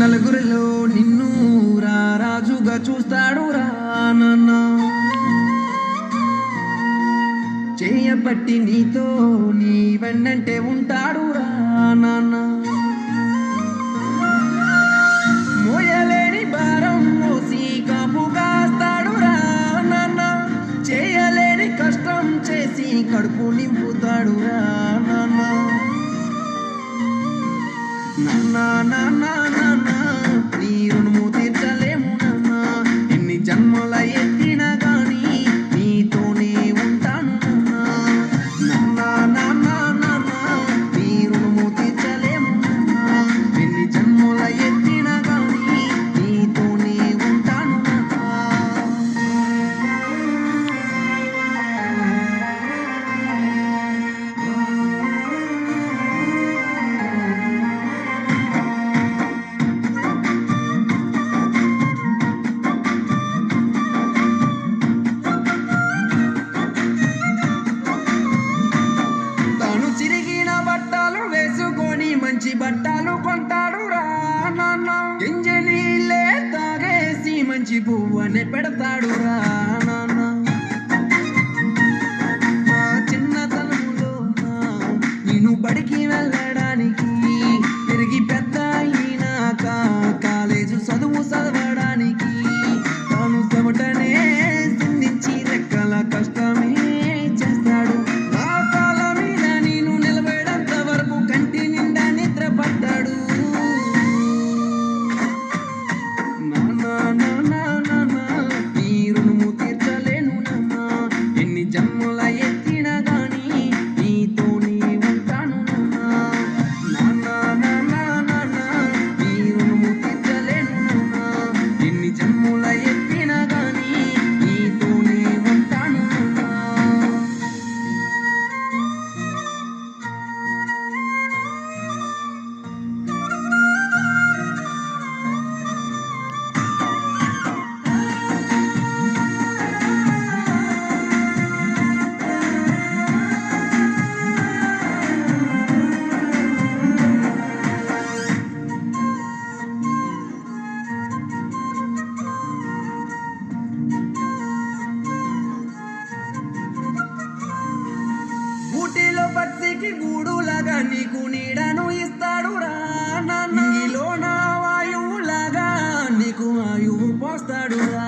నలుగురిలో నిన్ను రా రాజుగా చూస్తాడు రా నాన్న. చేయబట్టి నీతో నీ వెన్నంటే ఉంటాడు రా నాన్న. కడుపు నింపుతాడు రా నాన్న. నాన్న నాన్న నాన్న మంచి పువ్వనే పెడతాడు రా నాన్న. మా చిన్నతనంలో నేను బడికి వెళ్ళడానికి తిరిగి పెద్ద అయినాక కాలేజు చదువు చదవడానికి పక్షికి గూడులాగా నీకు నీడను ఇస్తాడు రా నీలో నా వాయువులాగా నీకు ఆయువు పోస్తాడు రా